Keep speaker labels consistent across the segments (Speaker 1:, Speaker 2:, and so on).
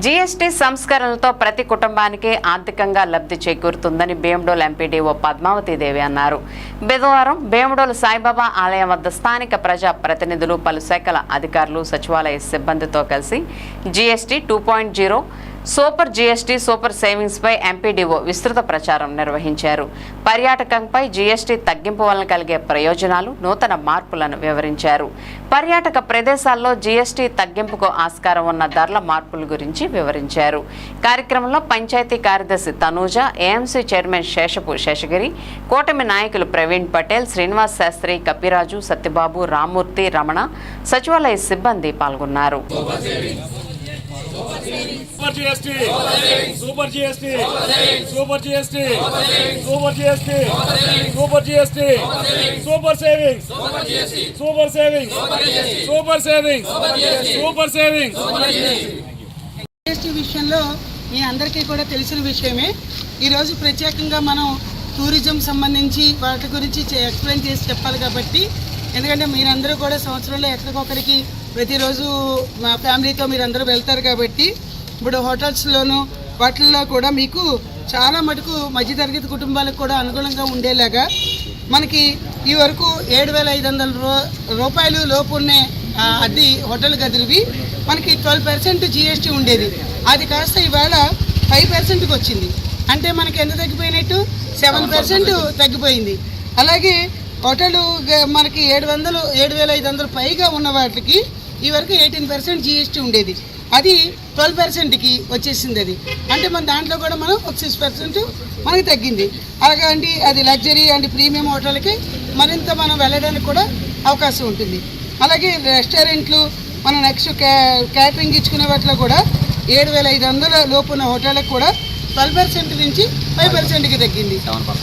Speaker 1: GST సంస్కరణలతో ప్రతి కుటుంబానికి ఆర్థికంగా లబ్ధి చేకూరుతుందని భీమడోలు ఎంపీడీఓ పద్మావతి దేవి అన్నారు. బుధవారం భీమడోలు సాయిబాబా ఆలయం వద్ద స్థానిక ప్రజా ప్రతినిధులు పలు శాఖల అధికారులు సచివాలయ సిబ్బందితో కలిసి GST two point zero super GST super savings పై ఎంపీడీఓ విస్తృత ప్రచారం నిర్వహించారు. పర్యాటకంపై జీఎస్టీ తగ్గింపు వలన కలిగే ప్రయోజనాలు నూతన మార్పులను వివరించారు. పర్యాటక ప్రదేశాల్లో జీఎస్టీ తగ్గింపుకు ఆస్కారం ఉన్న ధరల మార్పుల గురించి వివరించారు. కార్యక్రమంలో పంచాయతీ కార్యదర్శి తనూజ ఏఎంసీ చైర్మన్ శేషపు శేషగిరి కూటమి నాయకులు ప్రవీణ్ పటేల్ శ్రీనివాస్ శాస్త్రి కపిరాజు సత్యబాబు రామ్మూర్తి రమణ సచివాలయ సిబ్బంది పాల్గొన్నారు.
Speaker 2: Super GST. Super GST. Super GST. Super GST. Super GST. Super savings. Super savings. Super savings. Super savings.
Speaker 3: GST విషయంలో మీ అందరికీ కూడా తెలిసిన విషయమే. ఈరోజు ప్రత్యేకంగా మనం టూరిజం సంబంధించి వాటి గురించి ఎక్స్ప్లెయిన్ చేసి చెప్పాలి కాబట్టి ఎందుకంటే మీరందరూ కూడా సంవత్సరంలో ఎక్కడికొక్కడికి ప్రతిరోజు మా ఫ్యామిలీతో మీరందరూ వెళ్తారు కాబట్టి ఇప్పుడు హోటల్స్లోనూ వాటిల్లో కూడా మీకు చాలా మటుకు మధ్యతరగతి కుటుంబాలకు కూడా అనుగుణంగా ఉండేలాగా మనకి ఈ వరకు ఏడు వేల ఐదు వందల రూ రూపాయలు లోపు ఉన్న ఆ, హోటల్ గదులువి మనకి ట్వెల్వ్ పర్సెంట్ జిఎస్టీ ఉండేది. అది కాస్త ఇవాళ ఫైవ్ పర్సెంట్కి వచ్చింది అంటే మనకి ఎంత తగ్గిపోయినట్టు? సెవెన్ పర్సెంట్ తగ్గిపోయింది. అలాగే హోటల్ మనకి ఏడు వందలు ఏడు వేల ఐదు వందలు పైగా ఉన్న వాటికి ఈ వరకు ఎయిటీన్ పర్సెంట్ జిఎస్టీ ఉండేది. అది ట్వెల్వ్ పర్సెంట్కి వచ్చేసింది అది. అంటే మన దాంట్లో కూడా మనం ఒక సిక్స్ పర్సెంట్ మనకి తగ్గింది. అలాగండి అది లగ్జరీ అండ్ ప్రీమియం హోటల్కి మరింత మనం వెళ్ళడానికి కూడా అవకాశం ఉంటుంది. అలాగే రెస్టారెంట్లు మన నెక్స్ట్ క్యా క్యాటరింగ్ ఇచ్చుకునే వాటిలో కూడా ఏడు వేల ఐదు వందల లోపున్న హోటళ్ళకి కూడా ట్వెల్వ్ పర్సెంట్ నుంచి ఫైవ్ పర్సెంట్కి తగ్గింది.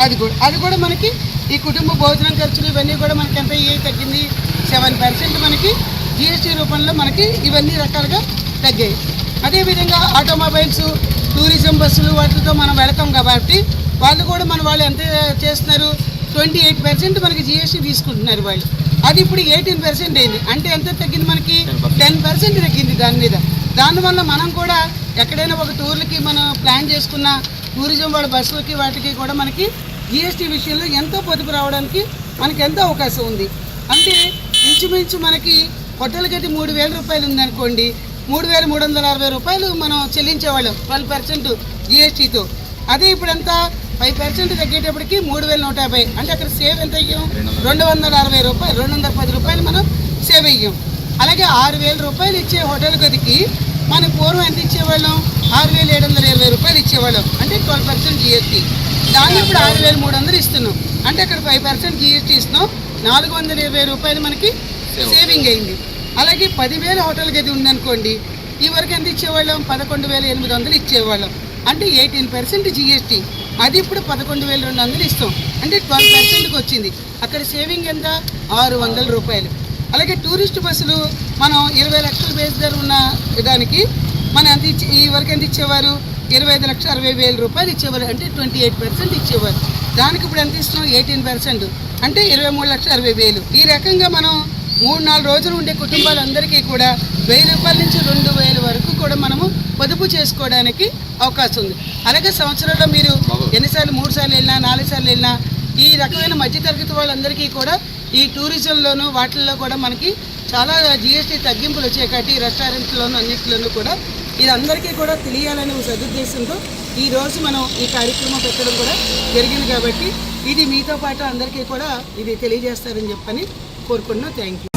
Speaker 3: అది కూడా అది కూడా మనకి ఈ కుటుంబ భోజనం ఖర్చులు ఇవన్నీ కూడా మనకి ఎంత అయ్యాయి? తగ్గింది. సెవెన్ పర్సెంట్ మనకి జిఎస్టీ రూపంలో మనకి ఇవన్నీ రకాలుగా తగ్గాయి. అదేవిధంగా ఆటోమొబైల్స్ టూరిజం బస్సులు వాటితో మనం వెళతాం కాబట్టి వాళ్ళు కూడా మన వాళ్ళు ఎంత చేస్తున్నారు? ట్వంటీ ఎయిట్ పర్సెంట్ మనకి జిఎస్టీ తీసుకుంటున్నారు వాళ్ళు. అది ఇప్పుడు ఎయిటీన్ పర్సెంట్ అయింది. అంటే ఎంత తగ్గింది మనకి? టెన్ పర్సెంట్ తగ్గింది దాని మీద. దానివల్ల మనం కూడా ఎక్కడైనా ఒక టూర్లకి మనం ప్లాన్ చేసుకున్న టూరిజం వాడి బస్సులకి వాటికి కూడా మనకి జిఎస్టీ విషయంలో ఎంతో పొదుపు రావడానికి మనకి ఎంతో అవకాశం ఉంది. అంటే ఇంచుమించు మనకి హోటల్కి అయితే మూడు వేల రూపాయలు ఉందనుకోండి మూడు వేల మూడు వందల అరవై రూపాయలు మనం చెల్లించేవాళ్ళం ట్వెల్వ్ పర్సెంట్ జిఎస్టీతో. అదే ఇప్పుడంతా ఫైవ్ పర్సెంట్ తగ్గేటప్పటికి మూడు వేల నూట యాభై. అంటే అక్కడ సేవ్ ఎంత అయ్యాం? రెండు వందల అరవై రూపాయలు రెండు వందల పది రూపాయలు మనం సేవ్ అయ్యాం. అలాగే ఆరు వేల రూపాయలు ఇచ్చే హోటల్ గదికి మనం పూర్వం ఎంత ఇచ్చే ఆరు వేల ఏడు వందల ఇరవై రూపాయలు ఇచ్చేవాళ్ళం. అంటే ట్వెల్వ్ పర్సెంట్ జిఎస్టీ దాన్ని ఇప్పుడు ఆరు వేల మూడు వందలు ఇస్తున్నాం. అంటే అక్కడ ఫైవ్ పర్సెంట్ జిఎస్టీ ఇస్తున్నాం. నాలుగు వందల ఇరవై రూపాయలు మనకి సేవింగ్ అయింది. అలాగే పదివేల హోటల్ గది ఉందనుకోండి ఈ వరకు ఎంత ఇచ్చేవాళ్ళం? పదకొండు వేల ఎనిమిది వందలు ఇచ్చేవాళ్ళం. అంటే ఎయిటీన్ పర్సెంట్ జిఎస్టీ అది ఇప్పుడు పదకొండు వేల రెండు వందలు ఇస్తాం. అంటే ట్వెల్వ్ పర్సెంట్కి వచ్చింది. అక్కడ సేవింగ్ ఎంత? ఆరు వందల రూపాయలు. అలాగే టూరిస్ట్ బస్సులు మనం ఇరవై లక్షల బేస్ ధర ఉన్న దానికి మనం ఎంత ఇచ్చే ఈ వరకు ఎంత ఇచ్చేవారు? ఇరవై ఐదు లక్షల అరవై వేల రూపాయలు ఇచ్చేవారు. అంటే ట్వంటీ ఎయిట్ పర్సెంట్ ఇచ్చేవారు. దానికి ఇప్పుడు ఎంత ఇస్తున్నాం? Eighteen percent. అంటే ఇరవై మూడు లక్షల అరవై వేలు. ఈ రకంగా మనం మూడు నాలుగు రోజులు ఉండే కుటుంబాలందరికీ కూడా వెయ్యి రూపాయల నుంచి రెండు వేల వరకు కూడా మనము పొదుపు చేసుకోవడానికి అవకాశం ఉంది. అలాగే సంవత్సరంలో మీరు ఎన్నిసార్లు మూడు సార్లు వెళ్ళినా నాలుగు సార్లు వెళ్ళినా ఈ రకమైన మధ్యతరగతి వాళ్ళందరికీ కూడా ఈ టూరిజంలోను వాటిల్లో కూడా మనకి చాలా జిఎస్టీ తగ్గింపులు వచ్చాయి. కాబట్టి ఈ రెస్టారెంట్లోను అన్నింటిలోనూ కూడా ఇది అందరికీ కూడా తెలియాలనే ఒక సదుద్దేశంతో ఈరోజు మనం ఈ కార్యక్రమం పెట్టడం కూడా జరిగింది కాబట్టి ఇది మీతో పాటు అందరికీ కూడా ఇది తెలియజేస్తారని చెప్పని కోరుకుంటున్నాం. Thank you